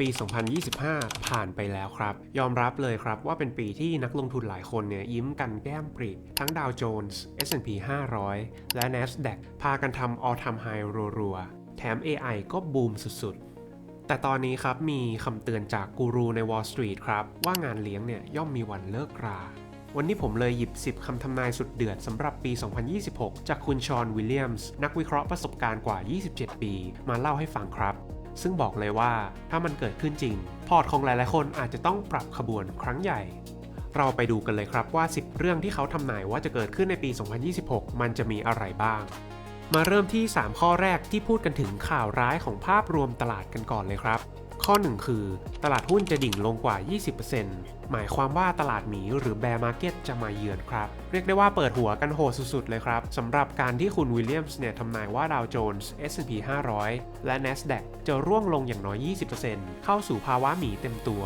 ปี 2025 ผ่านไปแล้วครับ ยอมรับเลยครับว่าเป็นปีที่นักลงทุนหลายคนเนี่ยยิ้มกันแก้มปรีทั้งดาวโจนส์ S&P 500 และ NASDAQ พากันทำ all time high รัวๆ แถม AI ก็บูมสุดๆ แต่ตอนนี้ครับมีคำเตือนจากกูรูใน Wall Street ครับ ว่างานเลี้ยงเนี่ยย่อมมีวันเลิกรา วันนี้ผมเลยหยิบ 10 คำทำนายสุดเดือดสำหรับปี 2026 จากคุณชอน วิลเลียมส์ นักวิเคราะห์ประสบการณ์กว่า 27 ปี มาเล่าให้ฟังครับ ซึ่งบอกเลยว่าถ้ามันเกิดขึ้นจริง พอร์ตของหลายๆคนอาจจะต้องปรับขบวนครั้งใหญ่ เราไปดูกันเลยครับว่า 10 เรื่องที่เขาทำนายว่าจะเกิดขึ้นในปี 2026 มันจะมีอะไรบ้าง มาเริ่มที่ 3 ข้อแรกที่พูดกันถึงข่าวร้ายของภาพรวมตลาดกันก่อนเลยครับ ข้อ 1 คือ ตลาดหุ้นจะดิ่งลงกว่า 20%หมายความว่าตลาดหมีหรือ bear market จะมาเยือนครับ เรียกได้ว่าเปิดหัวกันโหดสุดๆ เลยครับสำหรับการที่คุณวิลเลียมส์เนี่ยทำนายว่าดาวโจนส์ S&P 500 และ NASDAQ จะร่วงลงอย่างน้อย 20%เข้าสู่ภาวะหมีเต็มตัว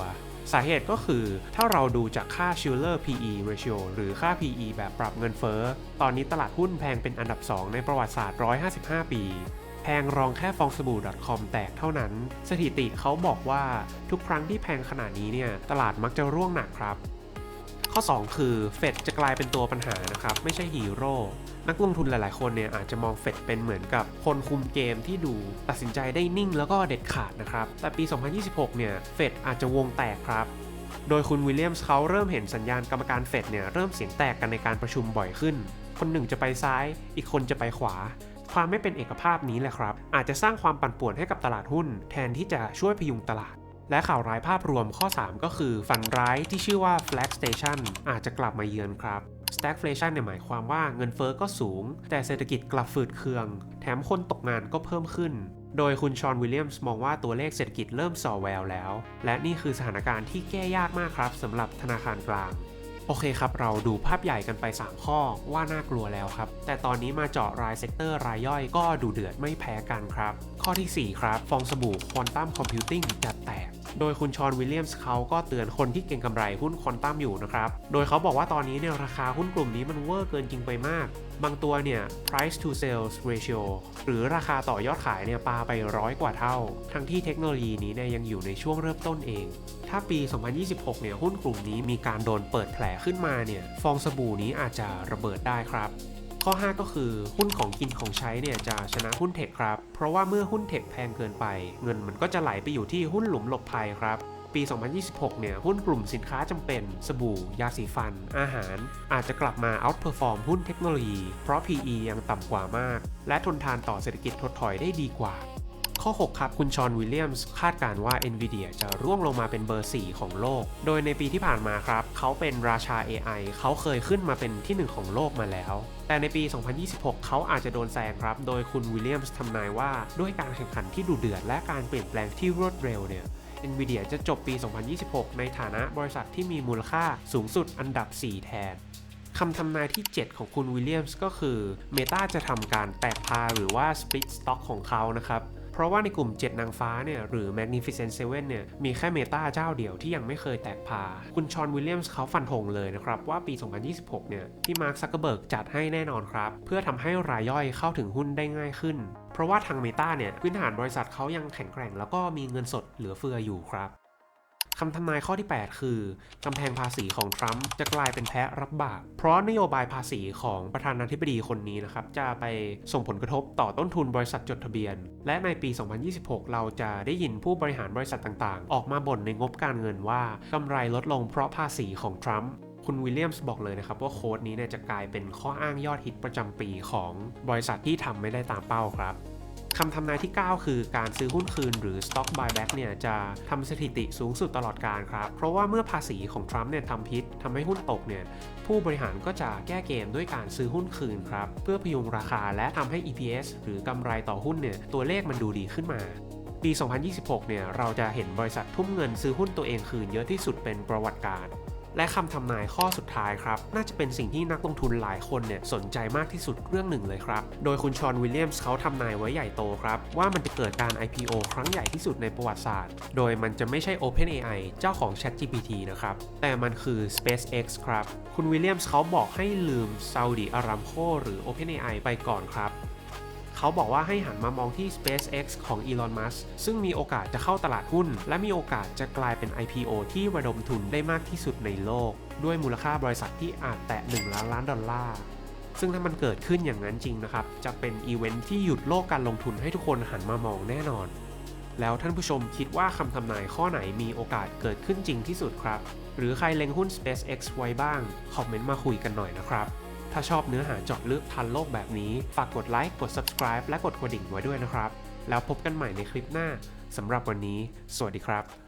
สาเหตุก็คือถ้าเราดูจากค่า Schiller PE ratio หรือค่า PE แบบปรับเงินเฟ้อ ตอนนี้ตลาดหุ้นแพงเป็นอันดับ 2 ในประวัติศาสตร์ 155 ปี พงรองแค่ฟองสบู่ .com แตกเท่านั้น สถิติเขาบอกว่าทุกครั้งที่แพงขนาดนี้เนี่ยตลาดมักจะร่วงหนักครับ ข้อ 2 คือเฟดจะกลายเป็นตัวปัญหานะครับไม่ใช่ฮีโร่นักลงทุนหลายๆ คนเนี่ยอาจจะมองเฟดเป็นเหมือนกับคนคุมเกมที่ดูตัดสินใจได้นิ่งแล้วก็เด็ดขาดนะครับ แต่ปี 2026 เนี่ยเฟดอาจจะวงแตกครับ โดยคุณวิลเลียมส์เขาเริ่มเห็นสัญญาณกรรมการเฟดเนี่ยเริ่มเสียงแตกกันในการประชุมบ่อยขึ้น คนหนึ่งจะไปซ้าย อีกคนจะไปขวา ความไม่เป็นเอกภาพนี้แหละครับ อาจจะสร้างความปั่นป่วนให้กับตลาดหุ้น แทนที่จะช่วยพยุงตลาด และข่าวร้ายภาพรวมข้อ 3 ก็คือ ฝันร้ายที่ชื่อว่า flag station อาจจะกลับมาเยือนครับ stagflation เนี่ยหมายความว่าเงินเฟอ้อก็สูง แต่เศรษฐกิจกลับฝืดเคือง แถมคนตกงานก็เพิ่มขึ้น โดยคุณชอนวิลเลียมส์มองว่าตัวเลขเศรษฐกิจเริ่มส่อแววแล้ว และนี่คือสถานการณ์ที่แก้ยากมากครับสำหรับธนาคารกลาง โอเคครับ เราดูภาพใหญ่กันไป 3 ข้อว่าน่ากลัวแล้วครับ แต่ตอนนี้มาเจาะรายเซกเตอร์รายย่อยก็ดูเดือดไม่แพ้กันครับ ข้อทีสี่4 ครับ ฟองสบู่ควอนตัมคอมพิวติ้งจะแตก โดยคุณชอนวิลเลียมส์เขาก็เตือนคนที่เก่งกำไรหุ้นคอนตัมอยู่นะครับ โดยเขาบอกว่าตอนนี้เนี่ยราคาหุ้นกลุ่มนี้มันเวอร์เกินจริงไปมาก บางตัวเนี่ย price to sales ratio หรือราคาต่อยอดขายเนี่ยปาไปร้อยกว่าเท่า ทั้งที่เทคโนโลยีนี้เนี่ยยังอยู่ในช่วงเริ่มต้นเอง ถ้าปี 2026 เนี่ยหุ้นกลุ่มนี้มีการโดนเปิดแผลขึ้นมาเนี่ยฟองสบู่นี้อาจจะระเบิดได้ครับ ข้อ 5 ก็คือหุ้นของกินของใช้เนี่ยจะชนะหุ้นเทคครับ เพราะว่าเมื่อหุ้นเทคแพงเกินไป เงินมันก็จะไหลไปอยู่ที่หุ้นหลุมหลบภัยครับปี 2026 เนี่ย หุ้นกลุ่มสินค้าจำเป็น สบู่ ยาสีฟัน อาหาร อาจจะกลับมา outperform หุ้นเทคโนโลยี เพราะ PE ยังต่ำกว่ามาก และทนทานต่อเศรษฐกิจถดถอยได้ดีกว่า ข้อ 6 ครับ คุณชอนวิลเลียมส์คาดการ์ว่า NVIDIA จะร่วงลงมาเป็นเบอร์ 4 ของโลก โดยในปีที่ผ่านมาครับ เขาเป็นราชา AI เขาเคยขึ้นมาเป็นที่ 1 ของโลกมาแล้ว แต่ในปี 2026 เขาอาจจะโดนแซงครับ โดยคุณวิลเลียมส์ทำนายว่าด้วยการแข่งขันที่ดุเดือดและการเปลี่ยนแปลงที่รวดเร็วเนี่ย NVIDIA จะจบปี 2026 ในฐานะบริษัทที่มีมูลค่าสูงสุดอันดับ 4 แทนคำทำนายที่ 7 ของคุณวิลเลียมส์ก็คือ Meta จะทำการแตกพาหรือว่า split stock ของเขานะครับ เพราะว่าในกลุ่ม 7 นางฟ้าเนี่ยหรือ Magnificent Seven เนี่ยมีแค่เมตาเจ้าเดียวที่ยังไม่เคยแตกพา คุณชอนวิลเลียมส์เขาฟันธงเลยนะครับว่าปี 2026 เนี่ยพี่มาร์คซักเกอร์เบิร์กจัดให้แน่นอนครับ เพื่อทำให้รายย่อยเข้าถึงหุ้นได้ง่ายขึ้น เพราะว่าทางเมตาเนี่ยพื้นฐานบริษัทเขายังแข็งแกร่ง แล้วก็มีเงินสดเหลือเฟืออยู่ครับ คำทำนายข้อที่ 8 คือกำแพงภาษีของทรัมป์จะกลายเป็นแพ้รับบาปเพราะนโยบายภาษีของประธานาธิบดีคนนี้นะครับ จะไปส่งผลกระทบต่อต้นทุนบริษัทจดทะเบียน และในปี 2026 เราจะได้ยินผู้บริหารบริษัทต่างๆ ออกมาบ่นในงบการเงินว่ากำไรลดลงเพราะภาษีของทรัมป์คุณวิลเลียมส์บอกเลยนะครับว่าโค้ดนี้เนี่ยจะกลายเป็นข้ออ้างยอดฮิตประจำปีของบริษัทที่ทำไม่ได้ตามเป้าครับ คำทำนายที่ 9 คือการซื้อหุ้นคืนหรือ stock buyback เนี่ยจะทำสถิติสูงสุดตลอดการครับ เพราะว่าเมื่อภาษีของทรัมป์เนี่ยทำพิษทำให้หุ้นตกเนี่ยผู้บริหารก็จะแก้เกมด้วยการซื้อหุ้นคืนครับ เพื่อพยุงราคาและทำให้ EPS หรือกำไรต่อหุ้นเนี่ยตัวเลขมันดูดีขึ้นมาปี 2026 เนี่ย เราจะเห็นบริษัททุ่มเงินซื้อหุ้นตัวเองคืนเยอะที่สุดเป็นประวัติการ และคำทำนายข้อสุดท้ายครับ น่าจะเป็นสิ่งที่นักลงทุนหลายคนเนี่ยสนใจมากที่สุดเรื่องหนึ่งเลยครับ โดยคุณชอนวิลเลียมส์เขาทำนายไว้ใหญ่โตครับ ว่ามันจะเกิดการ IPO ครั้งใหญ่ที่สุดในประวัติศาสตร์ โดยมันจะไม่ใช่ OpenAI เจ้าของ ChatGPT นะครับ แต่มันคือ SpaceX ครับ คุณวิลเลียมส์เขาบอกให้ลืม Saudi Aramco หรือ OpenAI ไปก่อนครับ เขาบอกว่าให้หันมามองที่ SpaceX ของ Elon Musk ซึ่งมีโอกาสจะเข้าตลาดหุ้น และมีโอกาสจะกลายเป็น IPO ที่ระดมทุนได้มากที่สุดในโลก ด้วยมูลค่าบริษัทที่อาจแตะ 1 ล้านล้านดอลลาร์ซึ่งถ้ามันเกิดขึ้นอย่างนั้นจริงนะครับ จะเป็นอีเวนท์ที่หยุดโลกการลงทุนให้ทุกคนหันมามองแน่นอน แล้วท่านผู้ชมคิดว่าคำทำนายข้อไหนมีโอกาสเกิดขึ้นจริงที่สุดครับ หรือใครเล็งหุ้น SpaceX ไว้บ้าง คอมเมนต์มาคุยกันหน่อยนะครับ ถ้าชอบเนื้อหาเจาะลึกทันโลกแบบนี้ ฝากกดไลค์ กด subscribe และกดกระดิ่งไว้ด้วยนะครับ แล้วพบกันใหม่ในคลิปหน้าสำหรับวันนี้ สวัสดีครับ